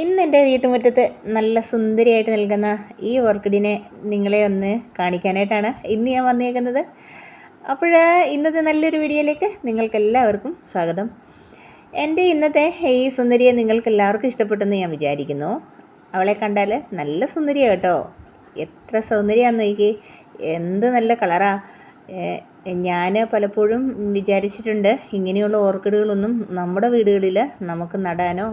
ഇന്ന് എന്റെ വീട്ടുമുറ്റത്ത് നല്ല സുന്ദരിയായിട്ട് നിൽക്കുന്ന ഈ ഓർക്കിഡിനെ നിങ്ങളെ ഒന്ന് കാണിക്കാനായിട്ടാണ് ഇന്ന് ഞാൻ വന്നേക്കുന്നത്. അപ്പോൾ ഇന്നത്തെ നല്ലൊരു വീഡിയോയിലേക്ക് നിങ്ങൾക്കെല്ലാവർക്കും സ്വാഗതം. എന്റെ ഇന്നത്തെ ഈ സുന്ദരിയെ നിങ്ങൾക്ക് എല്ലാവർക്കും ഇഷ്ടപ്പെട്ടെന്ന് ഞാൻ വിചാരിക്കുന്നു. അവളെ കണ്ടാൽ നല്ല സുന്ദരിയാണ് കേട്ടോ. എത്ര സൗന്ദര്യമാണെന്ന് നോക്കി എന്ത് നല്ല കളറാ. ഞാൻ പലപ്പോഴും വിചാരിച്ചിട്ടുണ്ട് ഇങ്ങനെയുള്ള ഓർക്കിഡുകളൊന്നും നമ്മുടെ വീടുകളിൽ നമുക്ക് നടാനോ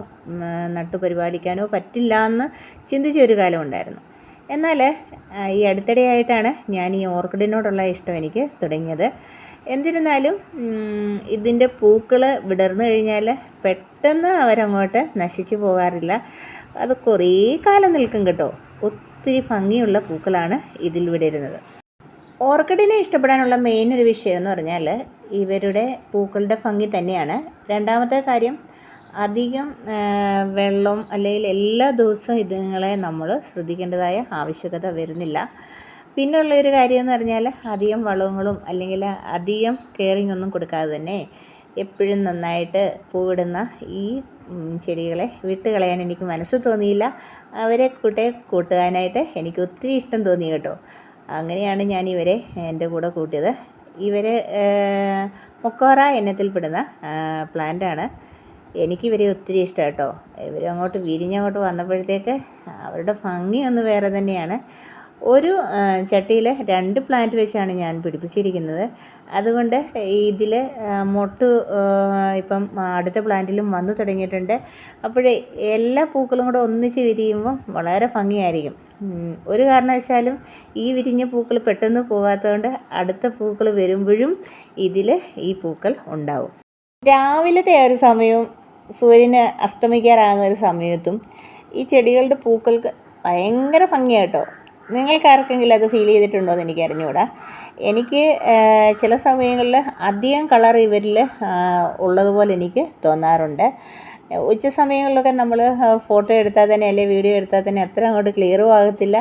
നട്ടു പരിപാലിക്കാനോ പറ്റില്ല എന്ന് ചിന്തിച്ച ഒരു കാലമുണ്ടായിരുന്നു എന്നാൽ ഈ അടുത്തിടെയായിട്ടാണ് ഞാൻ ഈ ഓർക്കിഡിനോടുള്ള ഇഷ്ടം എനിക്ക് തുടങ്ങിയത്. എന്നിരുന്നാലും ഇതിന്റെ പൂക്കൾ വിടർന്നു കഴിഞ്ഞാൽ പെട്ടെന്ന് അവരങ്ങോട്ട് നശിച്ചു പോകാറില്ല. അത് കുറേ കാലം നിൽക്കും കേട്ടോ. ഒത്തിരി ഭംഗിയുള്ള പൂക്കളാണ് ഇതിൽ വിടരുന്നത്. ഓർക്കിഡിനെ ഇഷ്ടപ്പെടാനുള്ള മെയിൻ ഒരു വിഷയം എന്ന് പറഞ്ഞാൽ ഇവരുടെ പൂക്കളുടെ ഭംഗി തന്നെയാണ്. രണ്ടാമത്തെ കാര്യം അധികം വെള്ളം അല്ലെങ്കിൽ എല്ലാ ദിവസവും ഇതുങ്ങളെ നമ്മൾ ശ്രദ്ധിക്കേണ്ടതായ ആവശ്യകത വരുന്നില്ല. പിന്നെയുള്ള ഒരു കാര്യം എന്ന് പറഞ്ഞാൽ അധികം വളങ്ങളും അല്ലെങ്കിൽ അധികം കെയറിങ് ഒന്നും കൊടുക്കാതെ തന്നെ എപ്പോഴും നന്നായിട്ട് പൂവിടുന്ന ഈ ചെടികളെ വിട്ട് കളയാൻ എനിക്ക് മനസ്സ് തോന്നിയില്ല. അവരെ കൂട്ടെ കൂട്ടുവാനായിട്ട് എനിക്ക് ഒത്തിരി ഇഷ്ടം തോന്നി കേട്ടോ. അങ്ങനെയാണ് ഞാൻ ഇവരെ എന്റെ കൂടെ കൂട്ടിയത്. ഇവർ മൊക്കോറ ഇനത്തിൽപ്പെടുന്ന പ്ലാന്റാണ്. എനിക്കിവരെ ഒത്തിരി ഇഷ്ടം കേട്ടോ ഇവർ അങ്ങോട്ട് വിരിഞ്ഞങ്ങോട്ട് വന്നപ്പോഴത്തേക്ക് അവരുടെ ഭംഗി ഒന്ന് വേറെ തന്നെയാണ്. ഒരു ചട്ടിയിൽ രണ്ട് പ്ലാന്റ് വെച്ചാണ് ഞാൻ പിടിപ്പിച്ചിരിക്കുന്നത്. അതുകൊണ്ട് ഇതിൽ മൊട്ട് ഇപ്പം അടുത്ത പ്ലാന്റിലും വന്നു തുടങ്ങിയിട്ടുണ്ട്. അപ്പോഴേ എല്ലാ പൂക്കളും കൂടെ ഒന്നിച്ച് വിരിയുമ്പം വളരെ ഭംഗിയായിരിക്കും. ഒരു കാരണവശാലും ഈ വിരിഞ്ഞ പൂക്കൾ പെട്ടെന്ന് പോകാത്തതുകൊണ്ട് അടുത്ത പൂക്കൾ വരുമ്പോഴും ഇതിൽ ഈ പൂക്കൾ ഉണ്ടാവും. രാവിലത്തെ ഒരു സമയവും സൂര്യന് അസ്തമിക്കാറാകുന്ന ഒരു സമയത്തും ഈ ചെടികളുടെ പൂക്കൾക്ക് ഭയങ്കര ഭംഗിയാട്ടോ. നിങ്ങൾക്ക് ആർക്കെങ്കിലും അത് ഫീൽ ചെയ്തിട്ടുണ്ടോ എന്ന് എനിക്ക് അറിഞ്ഞുകൂടാ. എനിക്ക് ചില സമയങ്ങളിൽ അധികം കളർ ഇവരിൽ ഉള്ളതുപോലെ എനിക്ക് തോന്നാറുണ്ട്. ഉച്ച സമയങ്ങളിലൊക്കെ നമ്മൾ ഫോട്ടോ എടുത്താൽ തന്നെ അല്ലെങ്കിൽ വീഡിയോ എടുത്താൽ തന്നെ അത്ര അങ്ങോട്ട് ക്ലിയറും ആകത്തില്ല.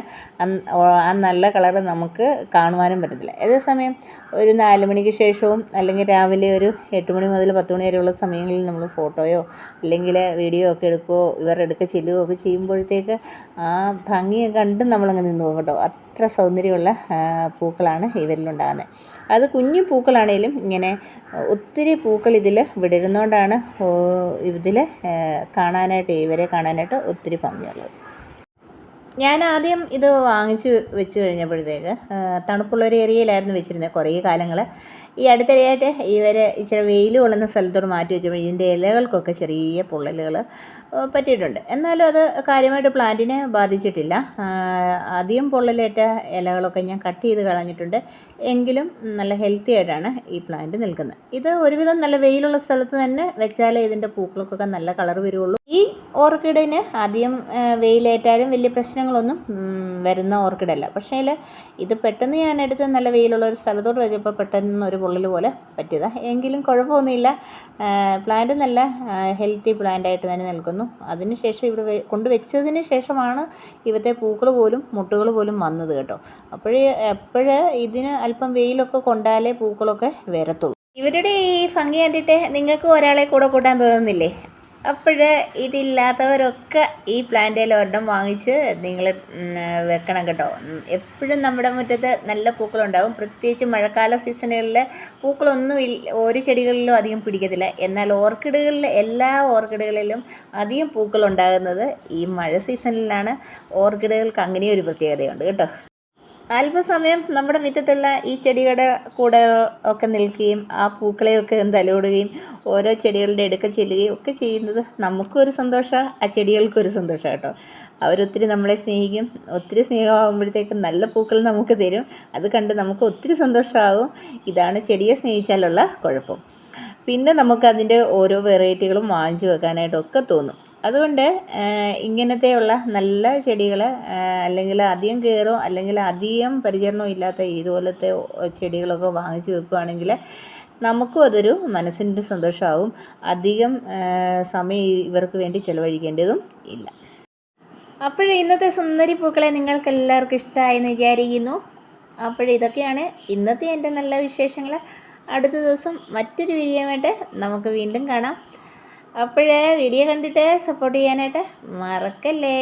ആ നല്ല കളർ നമുക്ക് കാണുവാനും പറ്റത്തില്ല. അതേസമയം ഒരു നാല് മണിക്ക് ശേഷവും അല്ലെങ്കിൽ രാവിലെ ഒരു എട്ട് മണി മുതൽ പത്ത് മണി വരെയുള്ള സമയങ്ങളിൽ നമ്മൾ ഫോട്ടോയോ അല്ലെങ്കിൽ വീഡിയോ ഒക്കെ എടുക്കുകയോ ഇവരുടെ എടുക്കുക ചെല്ലുകയോ ഒക്കെ ചെയ്യുമ്പോഴത്തേക്ക് ആ ഭംഗി കണ്ട് നമ്മളങ്ങ് നിന്ന് പോകും കേട്ടോ. അത്ര സൗന്ദര്യമുള്ള പൂക്കളാണ് ഇവരിലുണ്ടാകുന്നത്. അത് കുഞ്ഞു പൂക്കളാണേലും ഇങ്ങനെ ഒത്തിരി പൂക്കൾ ഇതിൽ വിടരുന്നതുകൊണ്ടാണ് ഇതിൽ കാണാനായിട്ട് ഇവരെ കാണാനായിട്ട് ഒത്തിരി ഭംഗിയുള്ളത്. ഞാൻ ആദ്യം ഇത് വാങ്ങിച്ച് വെച്ച് കഴിഞ്ഞപ്പോഴത്തേക്ക് തണുപ്പുള്ളൊരു ഏരിയയിലായിരുന്നു വെച്ചിരുന്നത് കുറേ കാലങ്ങൾ ഈ അടുത്തിടെയായിട്ട് ഇവർ ഇച്ചിരി വെയിൽ കൊള്ളുന്ന സ്ഥലത്തോട് മാറ്റി വെച്ചപ്പോൾ ഇതിന്റെ ഇലകൾക്കൊക്കെ ചെറിയ പൊള്ളലുകൾ പറ്റിയിട്ടുണ്ട്. എന്നാലും അത് കാര്യമായിട്ട് പ്ലാന്റിനെ ബാധിച്ചിട്ടില്ല. അധികം പൊള്ളലേറ്റ ഇലകളൊക്കെ ഞാൻ കട്ട് ചെയ്ത് കളഞ്ഞിട്ടുണ്ട്. എങ്കിലും നല്ല ഹെൽത്തി ആയിട്ടാണ് ഈ പ്ലാന്റ് നിൽക്കുന്നത്. ഇത് ഒരുവിധം നല്ല വെയിലുള്ള സ്ഥലത്ത് തന്നെ വെച്ചാലേ ഇതിന്റെ പൂക്കളൊക്കെ നല്ല കളർ വരുള്ളൂ ഈ ഓർക്കിഡിന് ആദ്യം വെയിലേറ്റാലും വലിയ പ്രശ്നങ്ങളൊന്നും വരുന്ന ഓർക്കിഡല്ല. പക്ഷേ ഇത് പെട്ടെന്ന് ഞാൻ എടുത്ത് നല്ല വെയിലുള്ള ഒരു സ്ഥലത്തോട്ട് വെച്ചപ്പോൾ പെട്ടെന്ന് ഒരു പൊള്ളൽ പോലെ പറ്റിയതാണ് എങ്കിലും കുഴപ്പമൊന്നുമില്ല. പ്ലാന്റ് നല്ല ഹെൽത്തി പ്ലാന്റായിട്ട് തന്നെ നിൽക്കുന്നു. അതിനുശേഷം ഇവിടെ കൊണ്ടുവച്ചതിന് ശേഷമാണ് ഇവത്തെ പൂക്കൾ പോലും മുട്ടുകൾ പോലും വന്നത് കേട്ടോ. അപ്പോഴേ എപ്പോഴ് ഇതിന് അല്പം വെയിലൊക്കെ കൊണ്ടാലേ പൂക്കളൊക്കെ വരത്തുള്ളൂ. ഇവരുടെ ഈ ഭംഗി കണ്ടിട്ട് നിങ്ങൾക്ക് ഒരാളെ കൂടെ കൂട്ടാൻ തോന്നുന്നില്ലേ? അപ്പോഴ് ഇതില്ലാത്തവരൊക്കെ ഈ പ്ലാന്റേൽ ഒരെണ്ണം വാങ്ങിച്ച് നിങ്ങൾ വെക്കണം കേട്ടോ. എപ്പോഴും നമ്മുടെ മുറ്റത്ത് നല്ല പൂക്കളുണ്ടാകും പ്രത്യേകിച്ച് മഴക്കാല സീസണുകളിൽ പൂക്കളൊന്നും ഒരു ചെടികളിലും അധികം പിടിക്കത്തില്ല. എന്നാൽ ഓർക്കിഡുകളിൽ എല്ലാ ഓർക്കിഡുകളിലും അധികം പൂക്കളുണ്ടാകുന്നത് ഈ മഴ സീസണിലാണ് ഓർക്കിഡുകൾക്ക് അങ്ങനെ ഒരു പ്രത്യേകതയുണ്ട് കേട്ടോ. അല്പസമയം നമ്മുടെ മുറ്റത്തുള്ള ഈ ചെടികളുടെ കൂടെ ഒക്കെ നിൽക്കുകയും ആ പൂക്കളെയൊക്കെ തലോടുകയും ഓരോ ചെടികളുടെ അടുക്ക ചെല്ലുകയും ഒക്കെ ചെയ്യുന്നത് നമുക്കൊരു സന്തോഷം ആ ചെടികൾക്കൊരു സന്തോഷം കേട്ടോ. അവരൊത്തിരി നമ്മളെ സ്നേഹിക്കും. ഒത്തിരി സ്നേഹമാകുമ്പോഴത്തേക്കും നല്ല പൂക്കൾ നമുക്ക് തരും. അത് കണ്ട് നമുക്ക് ഒത്തിരി സന്തോഷമാകും. ഇതാണ് ചെടിയെ സ്നേഹിച്ചാലുള്ള കുഴപ്പം. പിന്നെ നമുക്ക് അതിന്റെ ഓരോ വെറൈറ്റികളും വാങ്ങിച്ചു വെക്കാനായിട്ടൊക്കെ തോന്നും. അതുകൊണ്ട് ഇങ്ങനത്തെയുള്ള നല്ല ചെടികൾ അല്ലെങ്കിൽ അധികം കെയറോ അല്ലെങ്കിൽ അധികം പരിചരണവും ഇല്ലാത്ത ഇതുപോലത്തെ ചെടികളൊക്കെ വാങ്ങിച്ചു വെക്കുകയാണെങ്കിൽ നമുക്കും അതൊരു മനസ്സിന്റെ സന്തോഷമാവും. അധികം സമയം ഇവർക്ക് വേണ്ടി ചിലവഴിക്കേണ്ടതും ഇല്ല. അപ്പോഴേ ഇന്നത്തെ സുന്ദരി പൂക്കളെ നിങ്ങൾക്ക് എല്ലാവർക്കും ഇഷ്ടമായെന്ന് വിചാരിക്കുന്നു. അപ്പോൾ ഇതൊക്കെയാണ് ഇന്നത്തെ എന്റെ നല്ല വിശേഷങ്ങൾ അടുത്ത ദിവസം മറ്റൊരു വീഡിയോയുമായിട്ട് നമുക്ക് വീണ്ടും കാണാം. അപ്പോഴേ വീഡിയോ കണ്ടിട്ട് സപ്പോർട്ട് ചെയ്യാനായിട്ട് മറക്കല്ലേ?